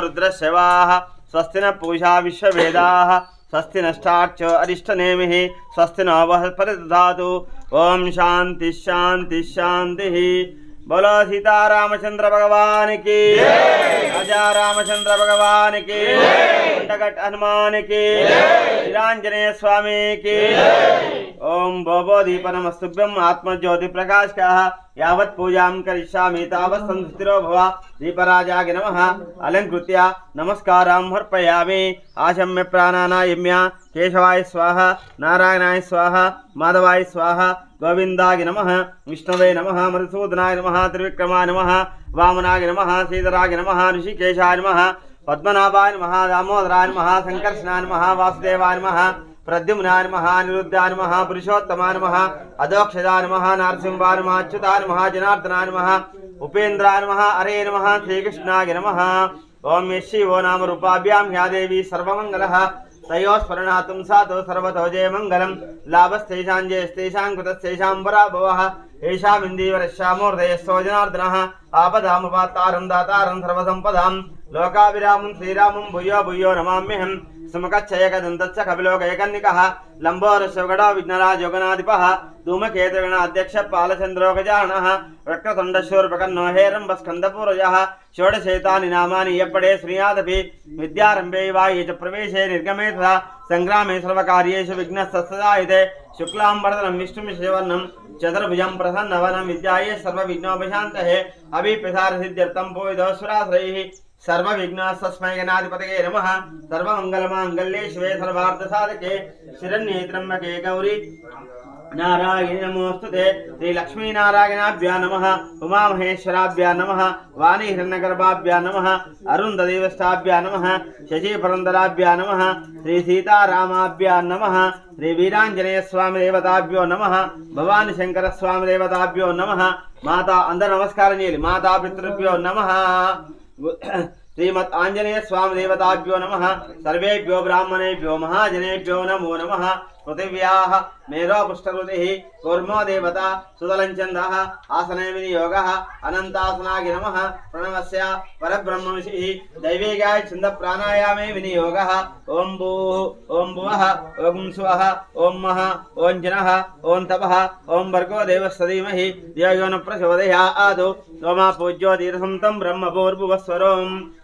रुद्रशवाः स्वस्ति न पूषा विश्ववेदाः स्वस्ति नष्टार्च अरिष्टनेमिः स्वस्ति नो वः परिदधातु। ॐ शान्तिः शान्तिः शान्तिः। बोलो सीतारामचंद्र भगवान की। राजा रामचंद्र भगवान की। कंटकट हनुमान की। वीरांजनेय स्वामी की। ओम भोभो दीपनमस्तुभ्यम आत्मज्योति प्रकाश का यावत् पूजां करिष्यामि, तावत् संस्थिरो भव। दीपराजाय नमः। अलङ्कृत्य नमस्कारां अर्पयामि। आशम्य प्राणानायम्य केशवाय स्वाहा, नारायणाय स्वाहा, माधवाय स्वाहा, गोविन्दाय नमः। विष्णवे नमः, मधुसूदनाय नमः, त्रिविक्रमाय नमः, वामनाय नमः श्रीधराय नमः, ऋषिकेशाय नमः, पद्मनाभाय नमः, दामोदराय नमः सङ्कर्षणाय नमः, वासुदेवाय नमः। ప్రద్యుమ్నా నమ అనిరుద్ధా నమ పురుషోత్తమా నమ అదోక్షదా నమ నారసింహా నమ అచ్యుతా నమ జనార్దనా నమ ఉపేంద్రా నమ అరే నమ శ్రీకృష్ణాయ నమ ఓం యశివో నామ రూపాభ్యాం హ్యాదేవి సర్వమంగళ తయోస్మరణాతుం సాతో సర్వతో జయ మంగళం లాభస్తేషాం జయస్తేషాం కృతస్తేషాం పరాభవ ఏషామిందీవరశ్యామూర్ధయస్తో జనార్దన ఆపదాముపాత్తారం దాతారం సర్వసంపదాం లోకాభిరామం శ్రీరామం భూయో భూయో నమామ్యహం सुमुखच्छयकदन्तश्च कपिलोक लंबोर लम्बोरशवगडो विघ्नराज योगनाधिपः धूमकेतुगणाध्यक्ष पालचन्द्रोगजानः वक्रतुण्डशूर्पकन्नो हेरम्बस्कन्दपूरजः, षोडशेतानि नामानि यप्पडे श्रीनाथपि विद्यारम्भे वा ये च प्रवेशे निर्गमे तथा सङ्ग्रामे सर्वकार्येषु विघ्नस्तत्सदायते शुक्लाम्बरदनं विष्णुमिषवर्णं चतुर्भुजं, प्रसन्नवनं, विद्याये अभी अभिप्रसारसिद्ध्यर्थं पूजितो सुराश्रैः సర్వ విఘ్నాస్తస్మై గణాధిపతయే నమ. సర్వమంగళమాంగళ్యే శివే సర్వార్థ సాధకే శిరన్యేత్రమ్మకే గౌరీ. నారాయణ నమోస్తుతే. శ్రీ లక్ష్మీనారాయణాభ్యా నమ. ఉమామహేశ్వరాభ్యా నమ. వాణి హిరణగర్భాభ్యా నమ. అరుంధదేవస్థాభ్యా నమ. శశీపురంధరాభ్యా నమ. శ్రీ సీతారామాభ్యా నమ. శ్రీ వీరాంజనేయ స్వామి దేవతాభ్యో నమ. భవాని శంకర స్వామి దేవతాభ్యో నమ. మాతా అందరు నమస్కారం చేయాలి మాతా పితృభ్యో నమ. श्रीमत् आञ्जनेयस्वामिदेवताभ्यो नमः। सर्वेभ्यो ब्राह्मणेभ्यो महाजनेभ्यो नमो नमः। పృథివ్యాः మేరో పుష్టకృతిः కూర్మో దేవత సుదలంచందः ఆసనే వినియోగः అనంతాసనాగి నమः ప్రణవస్య పరబ్రహ్మవిషిः దైవేగాయ ఛంద ప్రాణాయామే వినియోగः ఓం భూः ఓం భువः ఓం స్వः ఓం మహ ఓం జనः ఓం తపः ఓం భర్గో దేవస్తధీమహి ధియో న ప్రచోదయాదు ఓమా పూజ్యో దీర్ఘంతం బ్రహ్మభూర్భువస్వరోం సమస్త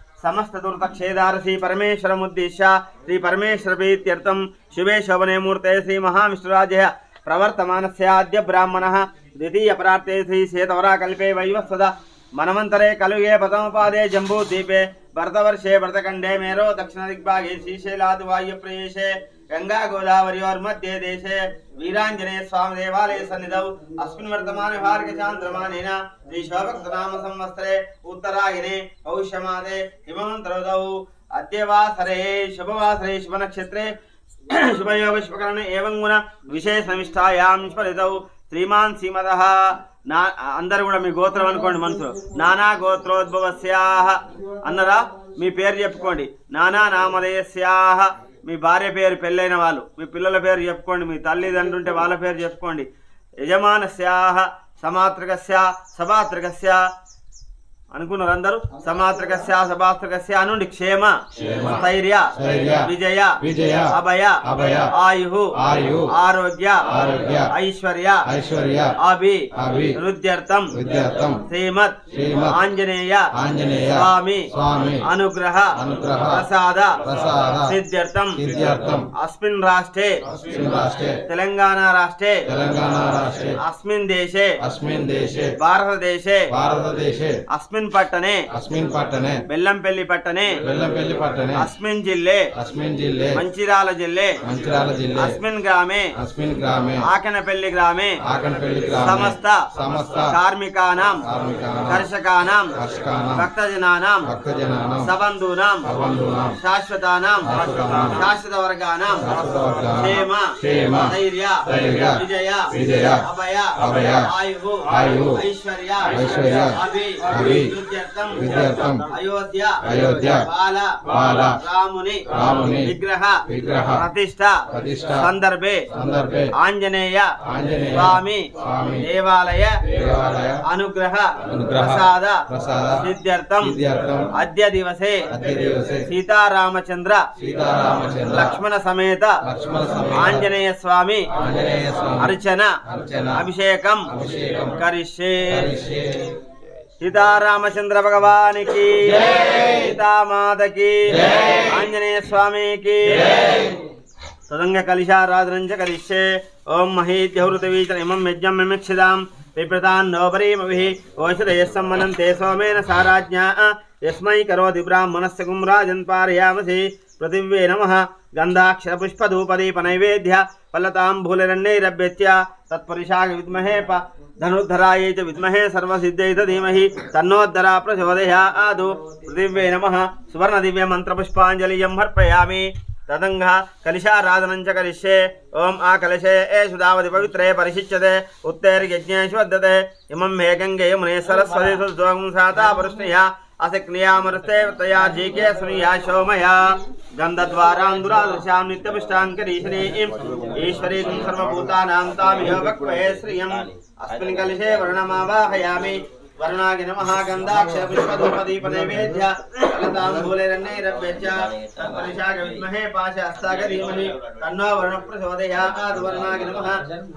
దుర్తక్షేదార శ్రీ పరమేశ్వరముద్దిశ్య శ్రీ పరమేశ్వర ప్రీత్యర్థం. శుభే శోభనేమూర్తే శ్రీ మహావిష్ణురాజ ప్రవర్తమానస్యాద్య బ్రాహ్మణ. ద్వితీయ ప్రార్థే శ్రీ శ్వేతవరాకల్పే వైవస్వద. మనమంతరే కలుగే ప్రథమపాదే జంబూద్వీపే. భరతవర్షే భరతఖండే మేరో దక్షిణ దిగ్భాగే ಗಂಗಾ गोदावरी ಮಧ್ಯೆ ದೇಶೆ. ವೀರಾಂಜನೇಯ ಸ್ವಾಮಿ ದೇವಾಲಯ ಸನ್ನಿಧವು ಅಸ್ಮಿನ್ ವರ್ತಮಾನ ಭಾರತ ಚಾಂದ್ರಮಾನೇನ. ಶ್ರೀ ಶೋಭಕ್ತನಾಮ ಸಂವತ್ಸರೆ. ಉತ್ತರಾಯಣೆ. ಪೌಷ್ಯಮಾದೆ ಹಿಮಂತ್ರದೌ ಅದ್ಯವಾಸರೆ ಶುಭವಾಸರೆ. ಶುಭ ನಕ್ಷತ್ರೆ. ಶುಭಯೋಗ ಶುಭಕರಣ. ಏವಂಗುಣ ಗುಣ ವಿಶೇಷ ನಿಷ್ಠಾಯಾಂ ಸ್ಮರಿತೌ. ಶ್ರೀಮಾನ್ ಶ್ರೀಮದಃ. ನಾ ಮೀ ಗೋತ್ರ ಅನ್ಕೊಂಡು ಮನಸ್ಸು ನಾನಾ ಗೋತ್ರೋದ್ಭವ ಸ್ಯಾಹ ಅನ್ನರ ಮೀ మీ పేరు ನಾನಾ నానా ಸ್ಯಾಹ మీ భార్య పేరు పెళ్ళైన వాళ్ళు. మీ పిల్లల పేరు చెప్పుకోండి మీ తల్లిదండ్రులు ఉంటే వాళ్ళ పేరు చెప్పుకోండి. యజమానస్యాహ సమాత్రకస్య సభాత్రకస్య అనుకున్నారు అందరూ సమాత్రకస్య సభాత్రకస్య అనుండి క్షేమ స్థైర్య విజయ విజయ, అభయ అభయ, ఆయు ఆయు, ఆరోగ్య ఆరోగ్య, ఐశ్వర్య ఐశ్వర్య అభి విద్యార్థం శ్రీమత్ ఆంజనేయ ఆంజనేయ స్వామి స్వామి అనుగ్రహ అనుగ్రహ ప్రసాద ప్రసాద సిద్ధ్యర్థం సిద్ధ్యర్థం అస్మిన్ రాష్ట్రే తెలంగాణ రాష్ట్రే తెలంగాణ రాష్ట్రే అస్మిన్ దేశే అస్మిన్ దేశే భారతదేశే భారతదేశే అస్మిన్ పట్టణే అస్మిన్ పట్టణే బెల్లంపల్లి పట్టణే వెల్లంపల్లి పట్టణే అస్మిన్ జిల్లే. అస్మిన్ జిల్ಲೆ మంచిరాల జిల్లే. మంచిరాల జిల్ಲೆ అస్మిన్ గ్రామే. అస్మిన్ గ్రామే. ఆకనపల్లి గ్రామే. ఆకన్పల్లి గ్రామే. సమస్త. సమస్త. కార్మికానాం. కర్షకానాం. కర్షకానాం. భక్తజనానాం. భక్తజనానాం. సబంధూనాం. సబంధూనాం. శాశ్వతానాం. శాశ్వత వర్గానాం క్షేమ. క్షేమ. ధైర్య. ధైర్య. విజయ. విజయ. అభయ. అభయ. ఆయు ఆయు ఐశ్వర్య. ఐశ్వర్య. అభి. అభి. వృద్ధ్యర్థం అయోధ్య అయోధ్య బాల బాల రాముని రాముని విగ్రహ విగ్రహ ప్రతిష్ట ప్రతిష్ట సందర్భే సందర్భే ఆంజనేయ ఆంజనేయ స్వామి స్వామి దేవాలయ దేవాలయ అనుగ్రహ అనుగ్రహ ప్రసాద ప్రసాద సిద్ధ్యర్థం సిద్ధ్యర్థం అద్య దివసే అద్య దివసే సీతారామచంద్ర సీతారామచంద్ర లక్ష్మణ సమేత లక్ష్మణ సమేత ఆంజనేయ స్వామి ఆంజనేయ స్వామి అర్చన అర్చన అభిషేకం అభిషేకం కరిష్యే. కరిష్యే. సీతారామచంద్ర భగవానికి సీతామాతకి ఆంజనేయ స్వామికి తదంగ కలిశారాధనం చ కరిష్యే ఓం మహీద్యహృతవీచ ఇమం యజ్ఞం మిమిక్షిదాం పిప్రతాన్నోపరీమభిः ఓషధయः సమ్మనం తే సోమేన సారాజ్ఞా యస్మై కరోతి బ్రాహ్మణస్య గుం రాజన్ పారయామసి పృథివ్యే నమః గంధాక్షరపుష్పధూపదీపనైవేద్య ఫలతాంబూలరణ్యైరభ్యత్య తత్పరిశాగ धनुर्धरायै च विद्महे सर्वसिद्ध्यै च धीमहि तन्नोद्धरा प्रचोदयादु पृथिव्यै नमः। सुवर्णदिव्यमन्त्रपुष्पाञ्जलियं अर्पयामि। तदङ्ग कलिशाराधनञ्च कलिष्ये ॐ आकलिशे एषु दावति पवित्रे परिशिच्यते। उत्तैर्यज्ञेषु वद्यते इमं हे गङ्गे मुने सरस्वतीषु साता वृष्णया असक्रियामरस्ते तया जीके सुनिया शोमया। गन्धद्वारां दुरादृशां सर्वभूतानां तामिह वक्वये श्रियम्। సర్వభూతానాం తామిహ వక్వయే శ్రియం అస్మిన్ కలశే వర్ణమావాహయామి వరుణాగి నమః గంధాక్షర పుష్పధూపదీప నైవేద్య ఫలతాంబూలైరన్నైరభ్యచ్చ తత్పరిశాగ విద్మహే పాశ హస్తాగ ధీమహి తన్నో వరుణ ప్రచోదయాత్ వరుణాగి నమః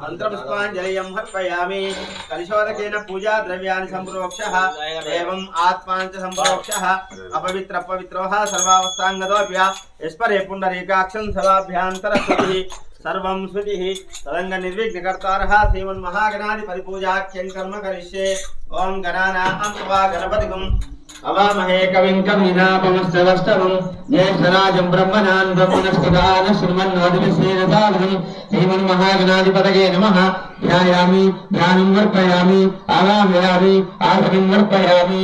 మంత్రపుష్పాంజలియం అర్పయామి కలిశోదకేన పూజా సర్వం శృతి తదంగ నిర్విఘ్నకర్తార్హ శ్రీమన్ మహాగణాది పరిపూజాఖ్యం కర్మ కరిష్యే. ఓం గణానాం వా గణపతిగం అవామహే కవిం కవీనాపమస్తవస్తవం జ్యేష్ఠరాజం బ్రహ్మణాన్ బ్రహ్మణస్పదాన శృణ్వన్నోదివిశ్రేణసాదనం శ్రీమన్మహాగణాధిపతగే నమ. ధ్యాయామి ధ్యానం వర్పయామి ఆవాహయామి ఆసనం వర్పయామి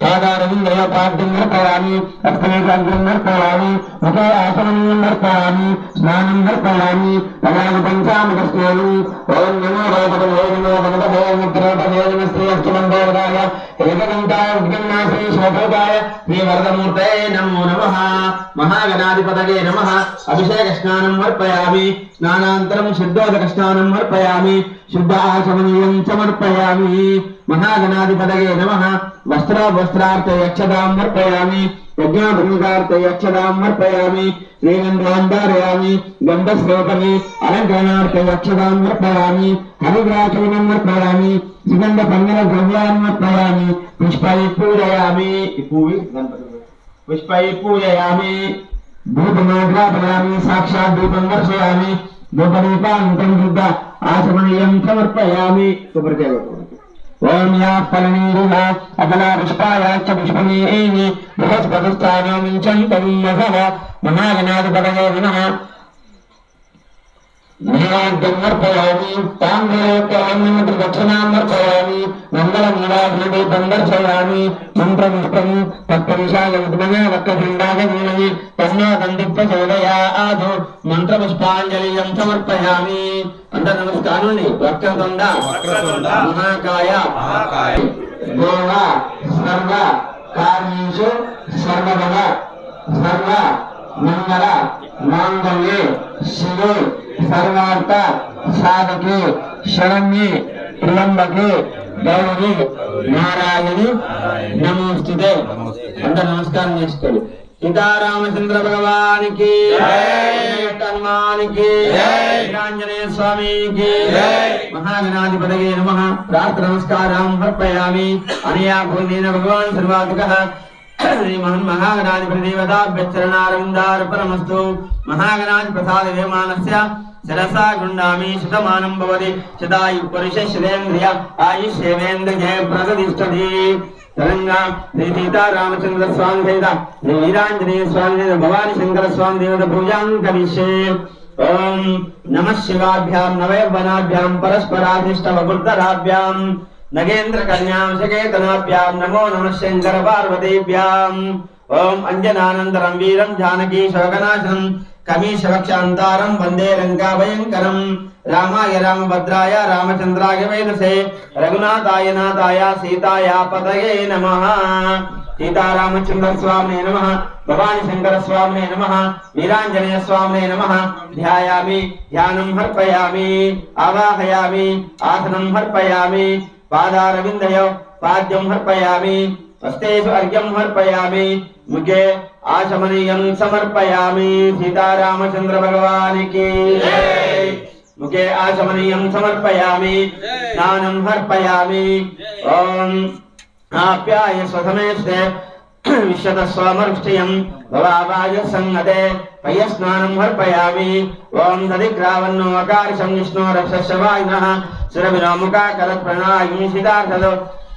పాదారం పాఠ్యం నర్పయామి అర్థమేకాగ్రం నర్పయామి ఒకే ఆసనం నర్పయామి స్నానం నర్పయామి అలాగే పంచామృత స్నానం ఓం నమో భగవతే నమో భగవతే ముద్రోపదే నమస్తే దేవదాయ ఏకదంతాయ విఘ్నాశ్రీ శోభోదాయ శ్రీ వరదమూర్తే నమో నమ మహాగణాధిపతయే నమ అభిషేక స్నానం సమర్పయామి స్నానాంతరం శుద్ధోదక స్నానం సమర్పయామి శుద్ధ ఆచమనీయం సమర్పయామి మహాగణాధిపతయే నమ వస్త్ర వస్త్రార్థ యక్షదాం సమర్పయామి యజ్ఞాభూతార్థ యక్షదాం సమర్పయామి శ్రీగంధాం ధారయామి గంధశ్లోకమి అలంకరణార్థ యక్షదాం సమర్పయామి హరిగ్రాచూనం సమర్పయామి సుగంధ పంగల ద్రవ్యాన్ని సమర్పయామి పుష్పై పూజయామి ఈ పువ్వు గణపతి పుష్పై పూజయామి ధూపమాగ్రాపయామి సాక్షాత్ ధూపం దర్శయామి ధూపదీపాంతం శుద్ధ ఆచమనీయం సమర్పయామి కొబ్బరికాయ కొట్టుకోండి. ఓం యా ఫలనీరుహ అబలా పుష్పాయాచ్చ పుష్పమేని మంగళ మహవ మహాగణాధిపతయే మంత్రమిష్టం మహాగణర్పయామి తాంబూలోపయామి దక్షిణామర్పయామి మంగళమూలాభిదీపం దర్శయామి మంత్రముష్టం తత్పరుషాయ విద్మహే మంత్రపుష్పాంజలియం సమర్పయామి అంత నమస్కారం వక్రతుండ మహాకాయ మహాకాయ దేవ సర్వ కార్యేషు సర్వగణ సర్వ మంగళ మాంగళ్యే శివే సర్వార్థ సాధకే శరణ్యే ప్రియంబకే గౌరీ నారాయణి నమోస్తుతే. అందరు నమస్కారం చేసుకోండి. సీతారామచంద్ర భగవానికి హనుమానికి ఆంజనేయ స్వామికి మహాగణాధిపతయే నమ. ప్రార్థన నమస్కారం సమర్పయామి. అనయా భూమిన భగవాన్ సర్వాధిక. శ్రీ మహన్ మహాగణాధిపతి దేవతాభ్యచరణారవిందార్పణమస్తు మహాగణాధి ప్రసాద విమానస్య శిరసా గృహామి శతమానం భవతి. శతాయు పురుషేంద్రియ ఆయుష్యేంద్రియ ప్రగతిష్టది తెలంగాణ శ్రీ సీతారామచంద్ర స్వామి సహిత శ్రీ వీరాంజనేయ స్వామి సహిత భవాని శంకర స్వామి దేవత పూజాం కరిష్యే ఓం నమ శివాభ్యాం నవయవనాభ్యాం పరస్పరాధిష్టవృద్ధరాభ్యాం నగేంద్ర కన్యాం శకేతనాభ్యాం నమో నమ శంకర పార్వతీభ్యాం. ఓం అంజనానందరం వీరం జానకీ శోకనాశనం. కమీశవక్షాంతారం వందే లంకాభయంకరం రామాయ రామభద్రాయ రామచంద్రాయ వేదసే రఘునాథాయ నాథాయ సీతాయ పదయే నమః సీతారామచంద్ర స్వామినే నమ భవాని శంకర స్వామినే నమ వీరాంజనేయ స్వామినే నమ ధ్యాయామి ధ్యానం హర్పయామి ఆవాహయామి ఆసనం హర్పయామి పాదారవిందయో పాద్యం హర్పయామి హస్తేషు అర్ఘ్యం హర్పయామి ముఖే ఆచమనీయం సమర్పయామి సీతారామచంద్ర భగవానికి ముఖే ఆచమనీయం సమర్పయామి స్నానం హర్పయామి ఓం ఆప్యాయ స్వసమేస్తే విశ్వత స్వామరుష్టయం భవావాయ సంగతే పయ స్నానం హర్పయామి ఓం దదిగ్రావన్నో అకార్షం విష్ణో రక్షవాయినః సురవినోముఖాకర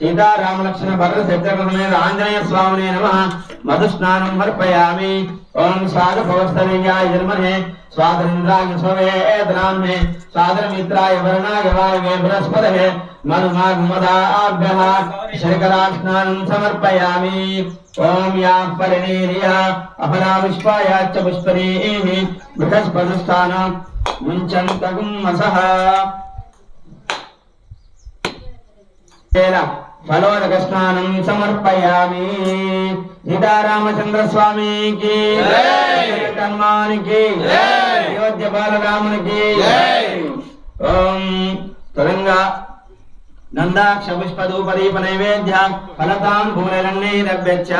సీతారామలక్ష్మణ భరత శత్రుఘ్న ఆంజనేయ స్వామినే నమ. మధుస్నానం అర్పయామి. ఓం స్వాగ భవస్తరీయాయ జన్మనే. స్వాతంద్రాయ స్వవేదనామ్నే స్వాతంమిత్రాయ వర్ణాయ వాయవే బృహస్పతే మధుమాగమదాభ్యः శర్కరాస్నానం సమర్పయామి. ఓం యా పరిణీర్య అపరా పుష్పాయాచ్చ పుష్పరీः బృహస్పతిస్థానం ముంచంతగుం మసః ఫలోదక స్నానం సమర్పయామి. సీతారామచంద్ర స్వామికి హనుమానికి అయోధ్య బాలరామునికి ఓం తురంగా నందాక్ష పుష్పదూపదీప నైవేద్య ఫలతాం భూమిరన్నైరభ్యచ్చ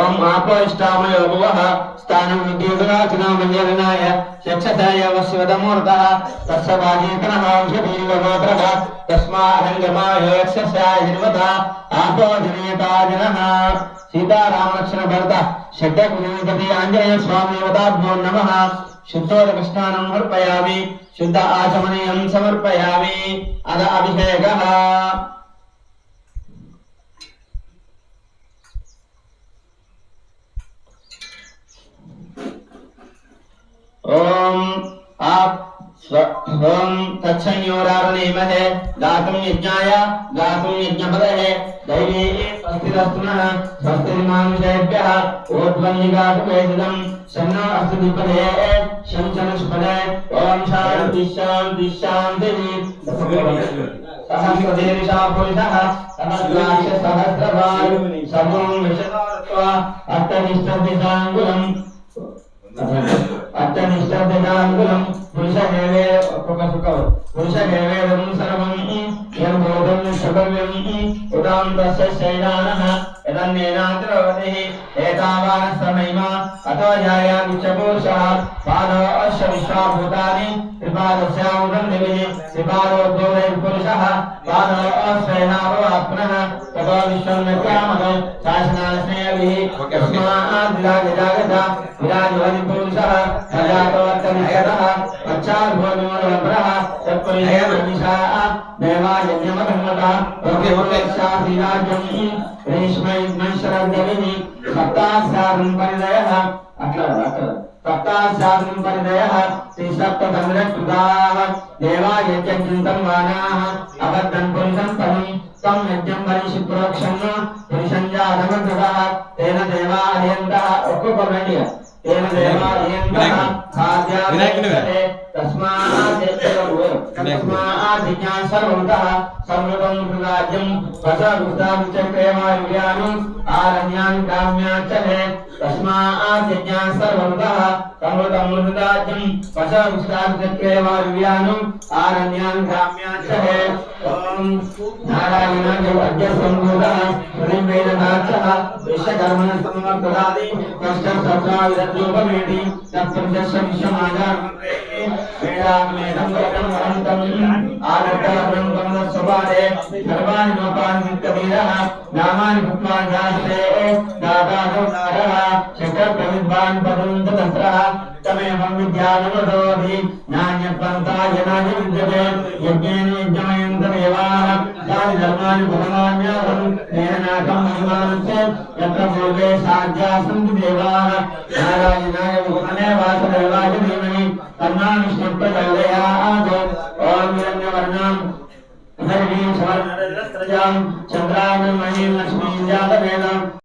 ఓం ఆపోష్టామయో భువః స్థానం విద్యుదరాచనామయ్యరనాయ చక్షసాయ వస్వదమూర్తః తస్సవాజీతనః తస్మాహంగమాయ యక్షసాయ నిర్వత సీతారామలక్ష్మణ భరత షడ్డకులీపతి ఆంజనేయ స్వామి వదాభ్యో నమః. శుద్ధోదక స్నానం సమర్పయామి. శుద్ధ ఆచమనీయం సమర్పయామి. అద అభిషేకः. ओम आप तत्संयोरारणीमहे दातुं यज्ञाय दातुं यज्ञपदये दैवे स्वस्तिरस्तुनः स्वस्तिर्मानुषेभ्यः ओद्वन्निगातुपेदिदम् शन्नो अस्तु दीपदये शं चनुष्पदे ॐ शान्ति शान्ति शान्तिः। सहस्रदेविषा पुरुषः सहस्राक्ष सहस्रवायु समूं विषदात्वा अष्टनिष्ठदिशाङ्गुलम् అట్టనిష్టదిశాంగులం పురుష దేవే ఒక్కొక్క సుఖం పురుష పురుషదేవేదం సర్వం యం బోధం శుభవ్యం ఉదాం తస్య శైలానః तन्नेनातिरवतिः एतावानस्तमैमा अतो जायामिच्छपूषः पादो अश्च विश्वाभूतानि त्रिपादस्यामुदं दिभिः त्रिपादो गौरैर्पुरुषः पादो अस्वेनापवाप्नः ततो विश्वं न क्यामनो शासनास्नेभिः यस्माद् विराजजागता विराजवति पुरुषः प्रजापवर्तनिषदः ఓకే, ఓకే. సప్తాశాసం పరిదయः అట్లా అట్లా సప్తాశాసం పరిదయः త్రిసప్తమిరకృతాः దేవాయజ్ఞం వానాः అబద్ధం పురుషం పరం తం యజ్ఞం పరిషి ప్రోక్షం పురుషం జాతమృతः తేన దేవాహయంతः ఒక్కొక్కరండి తేన దేవాహయంతः ఖాద్యాభిషేకతే తస్మాత్ తస్మాత్ జిజ్ఞాసర్వతః సంవృతం రాజ్యం వసరుస్తాం చక్రేమాయుర్యాను ఆరణ్యాన్ సంవృతం రాజ్యం ఓం అద్య సంభూతః హృదయవేదనాథః విశ్వకర్మణ సమర్థదాది కష్ట సత్రావిరూపమేటి తత్ప్రదర్శ విశ్వమాగారం वेदाग्नेदं वक्रं वरन्तम् आगर्तलव्रं वन्दं स्वपादे सर्वाणि लोकान् कबीरः नामानि भक्त्वान् नास्ते दातारं नारः शक्रप्रविद्वान् पदन्ततन्त्रः तमेवं विद्यानवदोधि नान्यपन्ताय नान्य विद्यते, यज्ञेन यज्ञमयन्तमेवाः तानि धर्माणि भगवान्याहं तेनाकं महिमानश्च यत्र पूर्वे साध्या सन्ति देवाः नारायणाय भगवने वासदेवाय देव। कर्णानुष्टप्त जलयाद ओम हिरण्यवर्णम हरिणी सवर्णरत्रजाम चंद्रानमयी लक्ष्मीं जातवेदम